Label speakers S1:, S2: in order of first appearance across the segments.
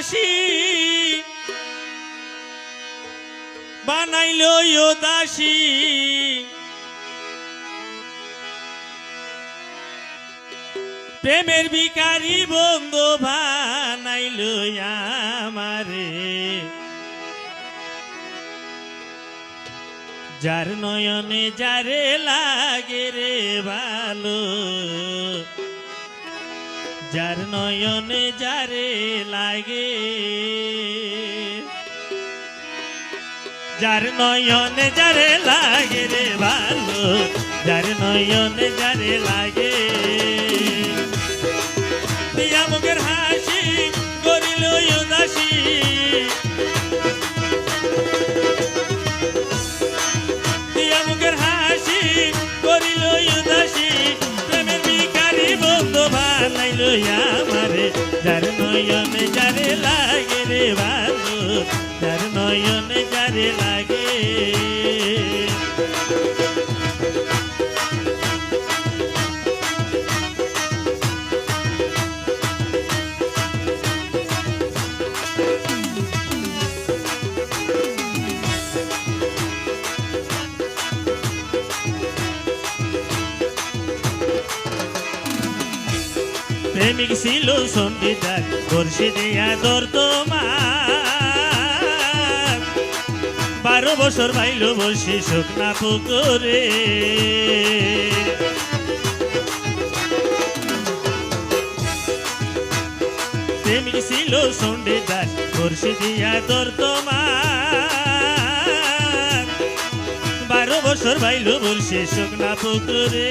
S1: হাসি বানাইল দাসী প্রেমের বিকারি বন্ধু বানাইল আমারে। যার নয়নে যারে লাগে রে ভালো। যার নয়নে যারে লাগে। যার নয়নে যারে লাগে রে ভালো যার নয়নে যারে লাগে। বানাইল আমারে। যার নয়নে যারে লাগে রে ভালো যার নয়নে যারে লাগে প্রেমিক ছিল সঙ্গীতার বর্ষে দেয়া দর তোমার। বারো বছর বাইল বসে শুকনা পুকুরে। প্রেমিক ছিল সঙ্গীতার বর্ষে দেয়া দর তোমার। বারো বছর বাইল বসে শুকনা পুকুরে।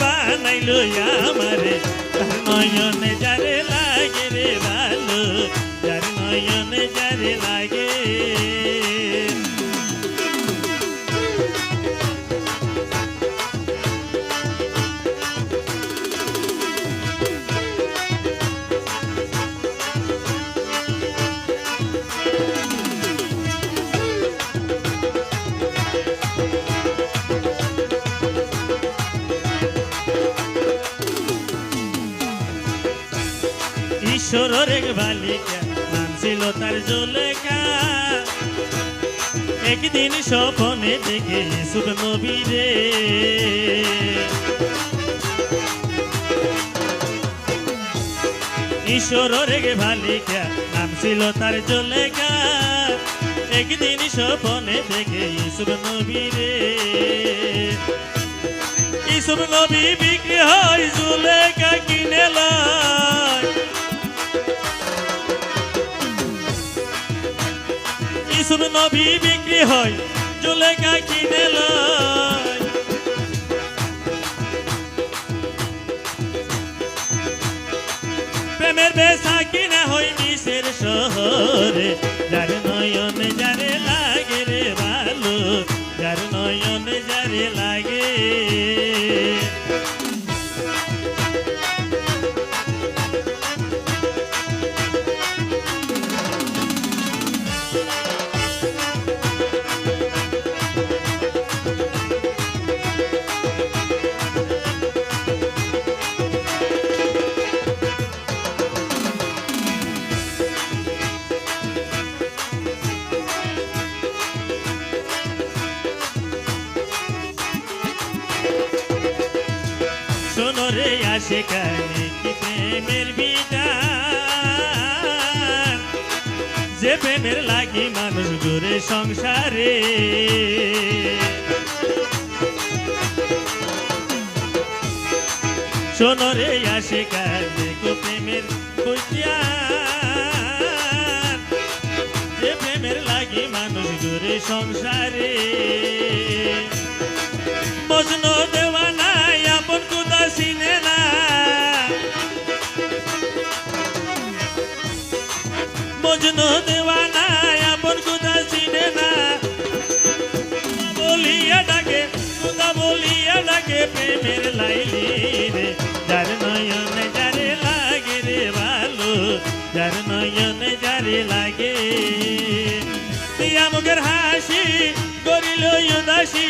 S1: বানাইল আমারে। তার নয়নে যারে লাগে রে ভালো যার নয়নে যারে লাগে ঈশ্বরের এক বালিকা নাম ছিল তার জলেখা। একদিন স্বপনে দেখে ইসুফ নবীরে ঈশ্বরের এক বালিকা নাম ছিল তার জলেখা। একদিন স্বপনে দেখে ইসুফ নবীরে ইসুফ নবী বিক্রি হয় জুলেখা কিনে লয়। ইসুফ নবী বিক্রি হয়, জুলেখা কিনে লয়। প্রেমের বেসা কিনা হই মিশের শহরে, যার নয়নে যারে লাগে রে ভালো, যার নয়নে যারে লাগে। কানে কি প্রেমের বিধান? যে প্রেমের লাগি মানুষ ঘুরে সংসারে। শোনো রে আসে কানে কো প্রেমের যে প্রেমের লাগি মানুষ সংসারে। মজনু দেওয়ানা আপন কথা চিনে না। বলিয়া ডাকে কথা বলিয়া ডাকে, প্রেমের লাইলি রে। যার নয়নে যারে লাগে রে ভালো, যার নয়নে যারে লাগে। দিয়া মুখের হাসি করিল উদাসী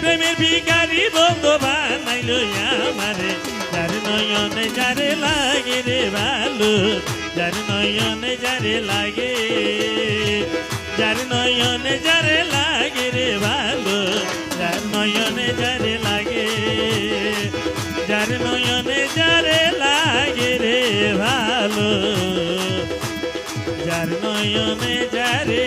S1: প্রেমের ভিকারি বন্ধ বানাইল আমারে। যার নয়নে যারে লাগে রে ভালো যার নয়নে যারে লাগে। যার নয়নে যারে লাগে রে ভালো যার নয়নে যারে লাগে। যার নয়নে যারে লাগে রে ভালো যার নয়নে যারে